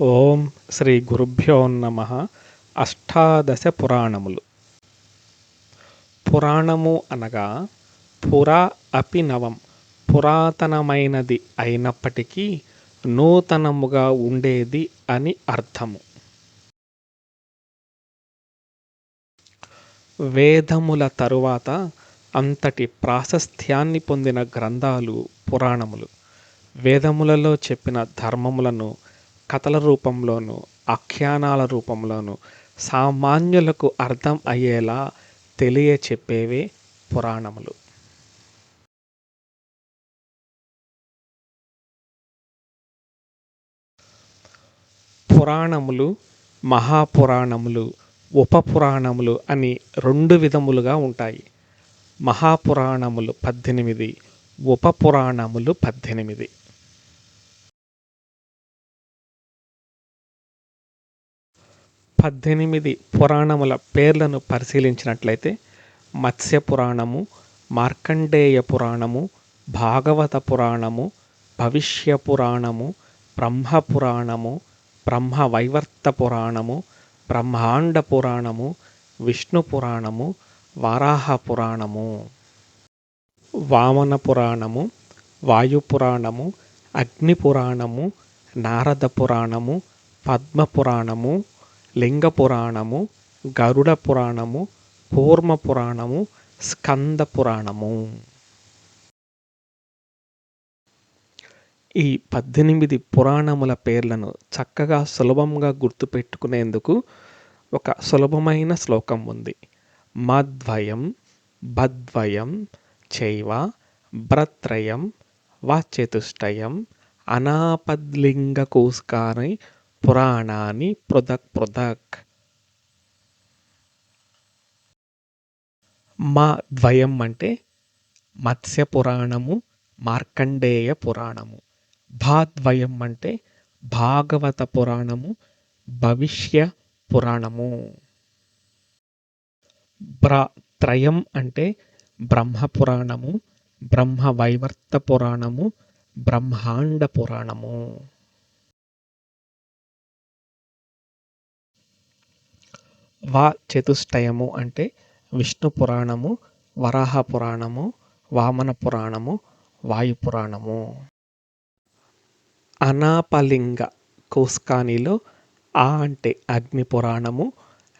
ఓం శ్రీ గురుభ్యో నమ అష్టాదశ పురాణములు. పురాణము అనగా పురా అపి నవం పురాతనమైనది అయినప్పటికీ నూతనముగా ఉండేది అని అర్థము. వేదముల తరువాత అంతటి ప్రాశస్త్యాన్ని పొందిన గ్రంథాలు పురాణములు. వేదములలో చెప్పిన ధర్మములను కథల రూపంలోను ఆఖ్యానాల రూపంలోను సామాన్యులకు అర్థం అయ్యేలా తెలియచెప్పేవే పురాణములు. పురాణములు మహాపురాణములు ఉపపురాణములు అని రెండు విధములుగా ఉంటాయి. మహాపురాణములు పద్దెనిమిది ఉపపురాణములు పద్దెనిమిది. పద్దెనిమిది పురాణముల పేర్లను పరిశీలించినట్లయితే మత్స్య పురాణము మార్కండేయ పురాణము భాగవత పురాణము భవిష్య పురాణము బ్రహ్మ పురాణము బ్రహ్మ వైవర్త పురాణము బ్రహ్మాండ పురాణము విష్ణు పురాణము వారాహ పురాణము. వామన పురాణము వాయు పురాణము అగ్ని పురాణము నారద పురాణము పద్మ పురాణము లింగ పురాణము గరుడ పురాణము కూర్మ పురాణము స్కంద పురాణము ఈ పద్దెనిమిది పురాణముల పేర్లను చక్కగా సులభంగా గుర్తుపెట్టుకునేందుకు ఒక సులభమైన శ్లోకం ఉంది. మద్వయం భద్వయం చైవ భ్రత్రయం వాచతుష్టయం అనాపద్లింగకోస్కారై పురాణాన్ని పృథక్ పృథక్. మా ద్వయం అంటే మత్స్య పురాణము మార్కండేయ పురాణము. భాద్వయం అంటే భాగవత పురాణము భవిష్య పురాణము. బ్ర త్రయం అంటే బ్రహ్మ పురాణము బ్రహ్మ వైవర్త పురాణము బ్రహ్మాండ పురాణము. వా చతుష్టయము అంటే విష్ణు పురాణము వరాహ పురాణము వామన పురాణము వాయు పురాణము. అనాపలింగ కోస్కానిలో ఆ అంటే అగ్ని పురాణము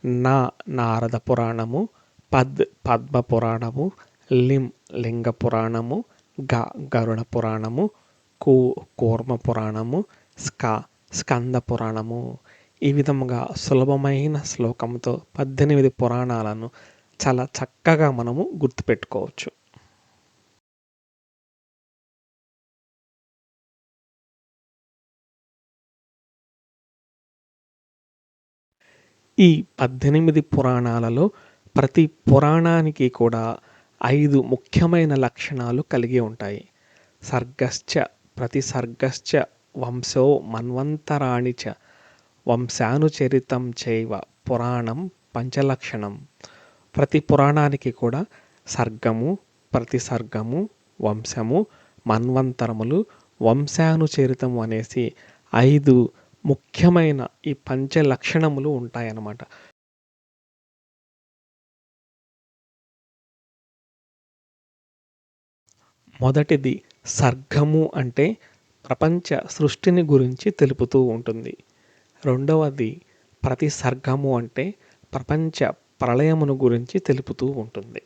నా నారద పురాణము పద్ పద్మ పురాణము లిం లింగ పురాణము గ గరుడ పురాణము కు కూర్మ పురాణము స్క స్కంద పురాణము. ఈ విధముగా సులభమైన శ్లోకంతో పద్దెనిమిది పురాణాలను చాలా చక్కగా మనము గుర్తుపెట్టుకోవచ్చు. ఈ పద్దెనిమిది పురాణాలలో ప్రతి పురాణానికి కూడా ఐదు ముఖ్యమైన లక్షణాలు కలిగి ఉంటాయి. సర్గశ్చ ప్రతి సర్గశ్చ వంశో మన్వంతరాణి చ వంశానుచరితం చైవ పురాణం పంచలక్షణం. ప్రతి పురాణానికి కూడా సర్గము ప్రతి సర్గము వంశము మన్వంతరములు వంశానుచరితము అనేసి ఐదు ముఖ్యమైన ఈ పంచ లక్షణములు ఉంటాయన్నమాట. మొదటిది సర్గము అంటే ప్రపంచ సృష్టిని గురించి తెలుపుతూ ఉంటుంది. రెండవది ప్రతి సర్గము అంటే ప్రపంచ ప్రళయమును గురించి తెలుపుతూ ఉంటుంది.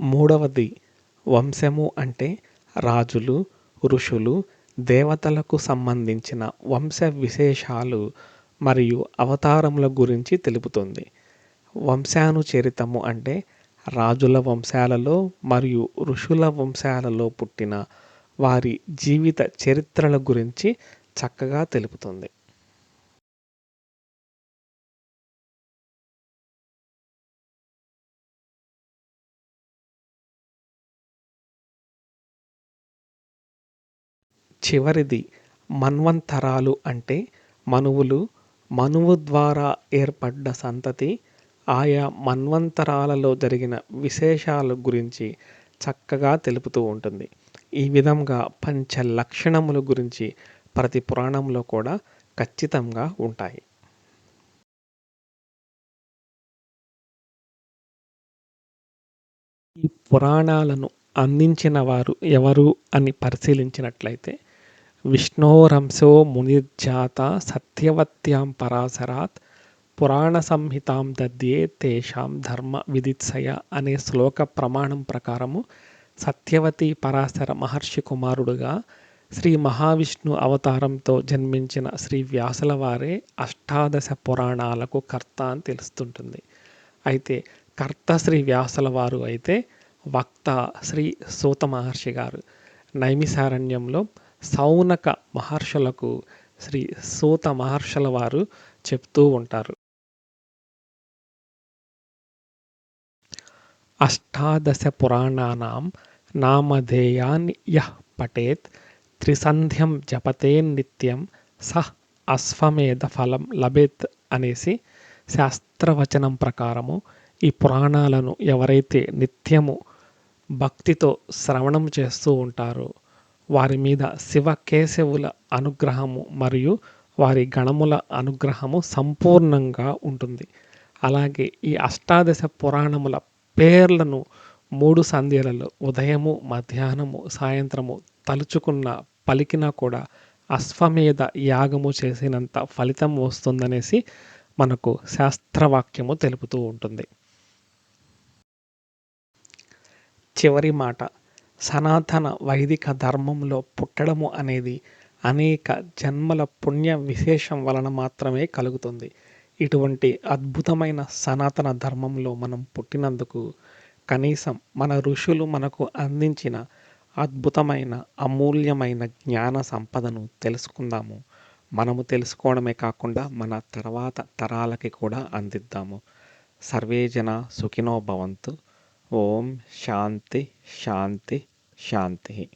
మూడవది వంశము అంటే రాజులు ఋషులు దేవతలకు సంబంధించిన వంశ విశేషాలు మరియు అవతారముల గురించి తెలుపుతుంది. వంశానుచరితము అంటే రాజుల వంశాలలో మరియు ఋషుల వంశాలలో పుట్టిన వారి జీవిత చరిత్రల గురించి చక్కగా తెలుపుతుంది. చివరిది మన్వంతరాలు అంటే మనువులు మనువు ద్వారా ఏర్పడ్డ సంతతి ఆయా మన్వంతరాలలో జరిగిన విశేషాల గురించి చక్కగా తెలుపుతూ ఉంటుంది. ఈ విధంగా పంచ లక్షణముల గురించి ప్రతి పురాణంలో కూడా ఖచ్చితంగా ఉంటాయి. ఈ పురాణాలను అందించిన వారు ఎవరు అని పరిశీలించినట్లయితే విష్ణోరంశో మునిర్జాత సత్యవత్యాం పరాశరాత్ పురాణ సంహితాం దద్యే తేషాం ధర్మ విదిత్సయ అనే శ్లోక ప్రమాణం ప్రకారము సత్యవతి పరాశర మహర్షి కుమారుడుగా శ్రీ మహావిష్ణు అవతారంతో జన్మించిన శ్రీ వ్యాసుల వారే అష్టాదశ పురాణాలకు కర్త అని తెలుస్తుంటుంది. అయితే కర్త శ్రీ వ్యాసుల వారు అయితే వక్త శ్రీ సూత మహర్షి గారు. నైమిసారణ్యంలో సౌనక మహర్షులకు శ్రీ సూత మహర్షుల వారు చెప్తూ ఉంటారు. అష్టాదశ పురాణానాం నామధేయాన్ని యః పటేత్ త్రిసంధ్యం జపతే నిత్యం సహ్ అశ్వమేధ ఫలం లభేత్ అనేసి శాస్త్రవచనం ప్రకారము ఈ పురాణాలను ఎవరైతే నిత్యము భక్తితో శ్రవణం చేస్తూ ఉంటారో వారి మీద శివ కేశవుల అనుగ్రహము మరియు వారి గణముల అనుగ్రహము సంపూర్ణంగా ఉంటుంది. అలాగే ఈ అష్టాదశ పురాణముల పేర్లను మూడు సంధ్యలలో ఉదయము మధ్యాహ్నము సాయంత్రము తలుచుకున్న పలికినా కూడా అశ్వమేధ యాగము చేసినంత ఫలితం వస్తుందనేసి మనకు శాస్త్రవాక్యము తెలుపుతూ ఉంటుంది. చివరి మాట సనాతన వైదిక ధర్మంలో పుట్టడము అనేది అనేక జన్మల పుణ్య విశేషం వలన మాత్రమే కలుగుతుంది. ఇటువంటి అద్భుతమైన సనాతన ధర్మంలో మనం పుట్టినందుకు కనీసం మన ఋషులు మనకు అందించిన అద్భుతమైన అమూల్యమైన జ్ఞాన సంపదను తెలుసుకుందాము. మనము తెలుసుకోవడమే కాకుండా మన తర్వాత తరాలకి కూడా అందిద్దాము. సర్వే జన సుఖినో భవంతు. ఓం శాంతి శాంతి శాంతి.